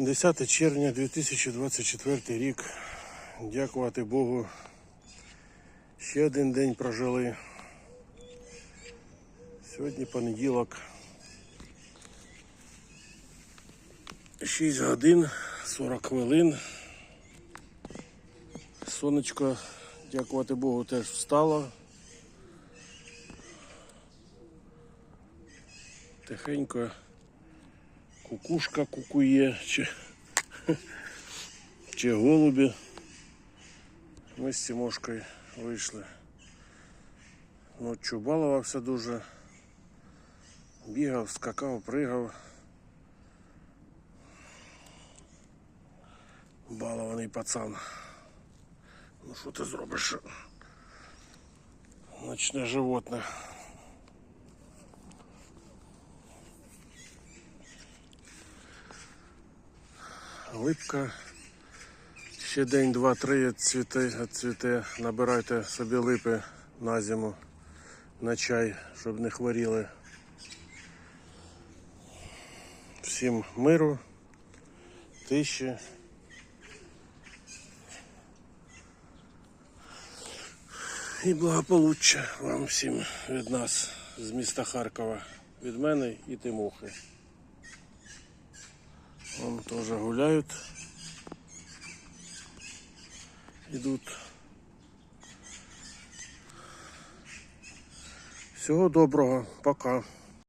10 червня 2024 рік. Дякувати Богу. Ще один день прожили. Сьогодні понеділок. 6 годин 40 хвилин. Сонечко, дякувати Богу, теж встало. Тихенько кукушка кукує, чи, чи голубі. Ми з Тимошкою вийшли. Ночі балувався дуже. Бігав, скакав, пригав. Балований пацан. Ну що ти зробиш? Ночне животне. Липка. Ще день, два, три цвіте, цвіте. Набирайте собі липи на зиму, на чай, щоб не хворіли. Всім миру, тиші. І благополуччя вам всім від нас з міста Харкова, від мене і Тимохи. Вон гуляют. Ідуть. Всього доброго, пока.